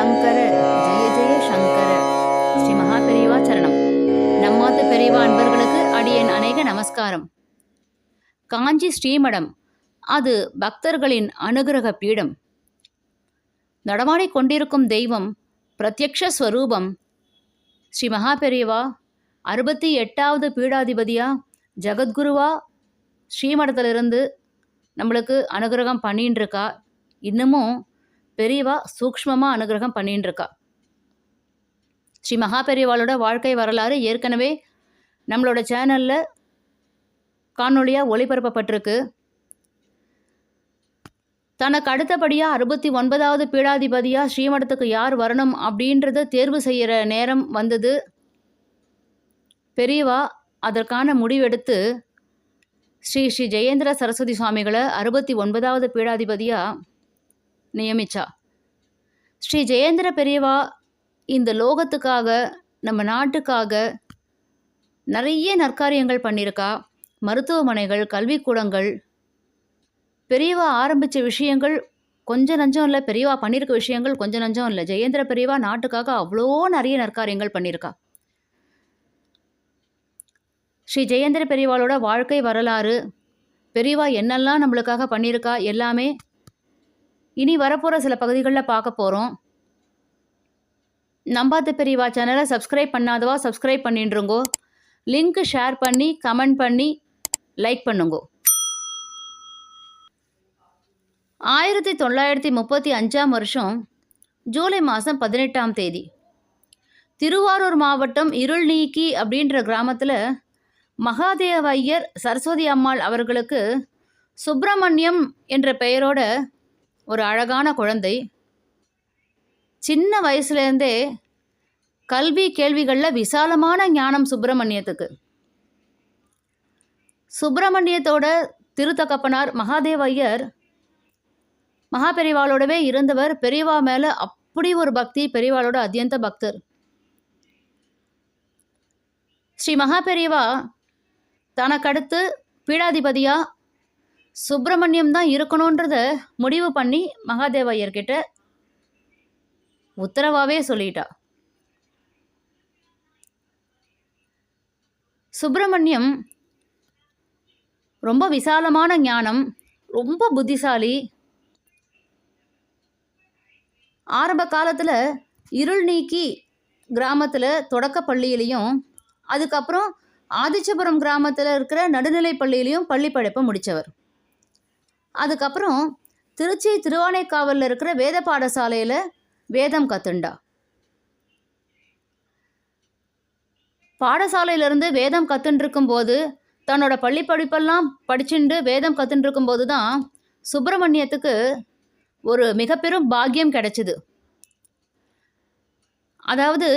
சங்கர ஜெய ஜெய சங்கர. ஸ்ரீ மகா பெரியவா சரணம். நம்மாத்து பெரியவா அன்பர்களுக்கு அடியேன் அநேக நமஸ்காரம். காஞ்சி ஸ்ரீமடம் அது பக்தர்களின் அனுகிரக பீடம். நடமாடிக் கொண்டிருக்கும் தெய்வம் பிரத்யக்ஷ ஸ்வரூபம். ஸ்ரீ மகா பெரியவா அறுபத்தி எட்டாவது பீடாதிபதியா ஜகத்குருவா ஸ்ரீமடத்திலிருந்து நம்மளுக்கு அனுகிரகம் பண்ணின்னு இருக்கா இன்னமும் பெரியவா சூக்ஷ்மமாக அனுகிரகம் பண்ணின்னு இருக்கா ஸ்ரீ மகா பெரியவாளோட வாழ்க்கை வரலாறு ஏற்கனவே நம்மளோட சேனலில் காணொளியாக ஒளிபரப்பப்பட்டிருக்கு. தனக்கு அடுத்தபடியாக அறுபத்தி ஒன்பதாவது பீடாதிபதியாக ஸ்ரீமடத்துக்கு யார் வரணும் அப்படின்றத தேர்வு செய்கிற நேரம் வந்தது. பெரியவா அதற்கான முடிவெடுத்து ஸ்ரீ ஸ்ரீ ஜெயேந்திர சரஸ்வதி சுவாமிகளை அறுபத்தி ஒன்பதாவது பீடாதிபதியாக நியமிச்சா. ஸ்ரீ ஜெயேந்திர பெரியவா இந்த லோகத்துக்காக நம்ம நாட்டுக்காக நிறைய நற்காரியங்கள் பண்ணியிருக்கா. மருத்துவமனைகள் கல்விக்கூடங்கள். பெரியவா ஆரம்பித்த விஷயங்கள் கொஞ்சம் நஞ்சம் இல்லை. பெரியவா பண்ணியிருக்க விஷயங்கள் கொஞ்சம் நஞ்சம் இல்லை. ஜெயேந்திர பெரியவா நாட்டுக்காக அவ்வளோ நிறைய நற்காரியங்கள் பண்ணியிருக்கா. ஸ்ரீ ஜெயேந்திர பெரியவாளோட வாழ்க்கை வரலாறு பெரியவா என்னெல்லாம் நம்மளுக்காக பண்ணியிருக்கா எல்லாமே இனி வரப்போகிற சில பகுதிகளில் பார்க்க போகிறோம் நம்பாத்த பெரியவா சேனலை சப்ஸ்கிரைப் பண்ணாதவா சப்ஸ்கிரைப் பண்ணிட்டுருங்கோ லிங்க்கு ஷேர் பண்ணி கமெண்ட் பண்ணி லைக் பண்ணுங்கோ. ஆயிரத்தி தொள்ளாயிரத்தி முப்பத்தி அஞ்சாம் வருஷம் ஜூலை மாதம் பதினெட்டாம் தேதி. திருவாரூர் மாவட்டம் இருள் நீக்கி அப்படின்ற கிராமத்தில் மகாதேவ ஐயர் சரஸ்வதி அம்மாள் அவர்களுக்கு சுப்பிரமணியம் என்ற பெயரோட ஒரு அழகான குழந்தை. சின்ன வயசுலேருந்தே கல்வி கேள்விகளில் விசாலமான ஞானம் சுப்பிரமணியத்துக்கு. சுப்பிரமணியத்தோட திருத்தகப்பனார் மகாதேவ ஐயர் மகாபெரிவாளோடவே இருந்தவர் பெரியவா மேலே அப்படி ஒரு பக்தி பெரியவாளோட அத்தியந்த பக்தர். ஸ்ரீ மகாபெரிவா தனக்கடுத்து பீடாதிபதியாக சுப்பிரமணியம் தான் இருக்கணுன்றத முடிவு பண்ணி மகாதேவ ஐயர்கிட்ட சொல்லிட்டா. சுப்பிரமணியம் ரொம்ப விசாலமான ஞானம் ரொம்ப புத்திசாலி. ஆரம்ப காலத்தில் இருள் நீக்கி கிராமத்தில் தொடக்க பள்ளியிலையும் அதுக்கப்புறம் ஆதிச்சபுரம் கிராமத்தில் இருக்கிற நடுநிலை பள்ளியிலையும் பள்ளி படிப்பை முடித்தவர் அதுக்கப்புறம் திருச்சி திருவானைக்காவலில் இருக்கிற வேத பாடசாலையில் வேதம் கத்துண்டா. பாடசாலையிலேருந்து வேதம் கற்றுன்னு போது தன்னோட பள்ளி படிப்பெல்லாம் படிச்சுண்டு வேதம் கற்றுன்னு போது தான் சுப்பிரமணியத்துக்கு ஒரு மிகப்பெரும் பாக்கியம் கிடைச்சிது. அதாவது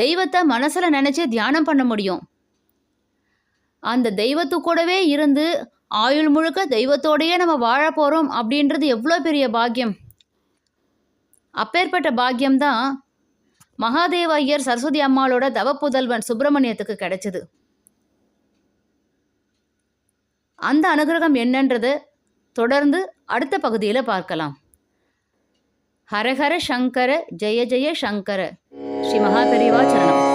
தெய்வத்தை மனசில் நினச்சி தியானம் பண்ண முடியும். அந்த தெய்வத்து கூடவே இருந்து ஆயுள் முழுக்க தெய்வத்தோடையே நம்ம வாழ போகிறோம் அப்படின்றது எவ்வளோ பெரிய பாக்கியம்? அப்பேற்பட்ட பாக்கியம்தான் மகாதேவ ஐயர் சரஸ்வதி அம்மாளோட தவப்புதல்வன் சுப்பிரமணியத்துக்கு கிடைச்சது. அந்த அனுகிரகம் என்னன்றது தொடர்ந்து அடுத்த பகுதியில் பார்க்கலாம். ஹரஹர சங்கர ஜெய ஜெய சங்கர. ஸ்ரீ மகாபெரிவா சரணம்.